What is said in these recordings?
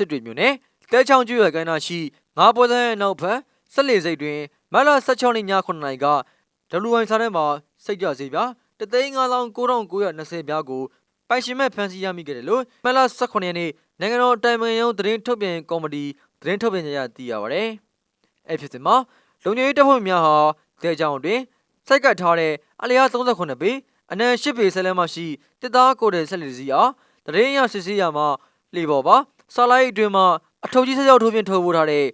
စစ်တွေမြို့နယ်တဲချောင်းကျွေကမ်းနားရှိငါးပွဲသန်းရဲ့နောက်ဖက်ဆက်လေစိတ်တွင်မတ်လ16နှစ်ည9နာရီက WI စားထဲမှာစိတ်ကြစေပြတသိန်း9920ပြားကိုပိုင်ရှင်မဲ့ဖန်စီရမိခဲ့တယ်လို့မတ်လ18ရက်နေ့နိုင်ငံတော်တိုင်ပင်ရုံးသတင်းထုတ်ပြန်ကော်မတီသတင်းထုတ်ပြန်ကြရသိရပါတယ်။အဲ့ဖြစ်စဉ်မှာလုံခြုံရေးတပ်ဖွဲ့များဟာတဲချောင်းအတွင်းစိုက်ကပ်ထားတဲ့အလျား38ပေအနံ10ပေဆက်လမ်းမှရှိတစ်သားကိုယ်တဲ့ဆက်လက်စီအားတရင်ရစစ်ဆေးရမှာလေပေါ်ပါ ဆာလိုက်အတွင်းမှာအထုပ်ကြီးဆက်ရောက်ထိုးပြင်ထုတ်ပိုးထားတဲ့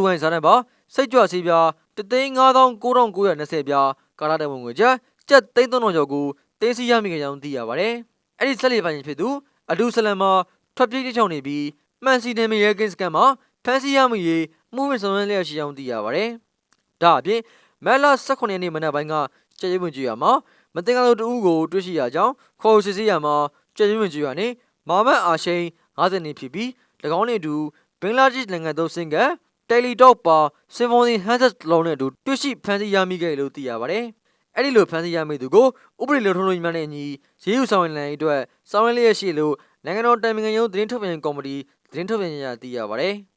WI စားထဲမှာစိတ်ကြွစီးပြားတသိန်း9920ပြားကာလာတမုံငွေချက်ကျပ်သိန်း3000ကျော်ကိုတင်းစီရမိခဲ့ကြောင်းသိရပါတယ်။အဲ့ဒီဆက်လက်ပိုင်ရှင်ဖြစ်သူအဒူဆလမ်မှာထွက်ပြေးချောင်းနေပြီးမှန်စီနယ်မြေရဲကင်းစကန်မှာဖမ်းဆီးရမိရေးမှုဝင်ဆောင်ရွက်လျက်ရှိကြောင်းသိရပါတယ်။ဒါအပြင်မက်လာ18ရက်နေ့မနက်ပိုင်းကကျေးရွဝင်ကြရမှာမတင်ကားသူတဦးကိုတွေ့ရှိရကြောင်းခေါ်စစ်ဆေးရမှာကျေးရွဝင်ကြရနေမာမတ်အာရှိန် 50နှစ်ဖြစ်ပြီး၎င်းနဲ့အတူဘင်္ဂလားဒေ့ရှ်နိုင်ငံသို့ဆင်းကတယ်လီတော့ပါစင်ဖိုနီဟန်ဆက်လုံးနဲ့အတူတွေ့ရှိဖမ်းဆီးရမိခဲ့တယ်လို့သိရပါတယ်။အဲ့ဒီလိုဖမ်းဆီးရမိသူကိုဥပဒေလုံထုံးလုံးများနဲ့အညီရေးယူဆောင်ရွက်နိုင်ရေးအတွက်ဆောင်ရွက်လျက်ရှိလို့နိုင်ငံတော်တိုင်ပင်ခံရုံးသတင်းထုတ်ပြန်ကော်မတီသတင်းထုတ်ပြန်ရသိရပါတယ်။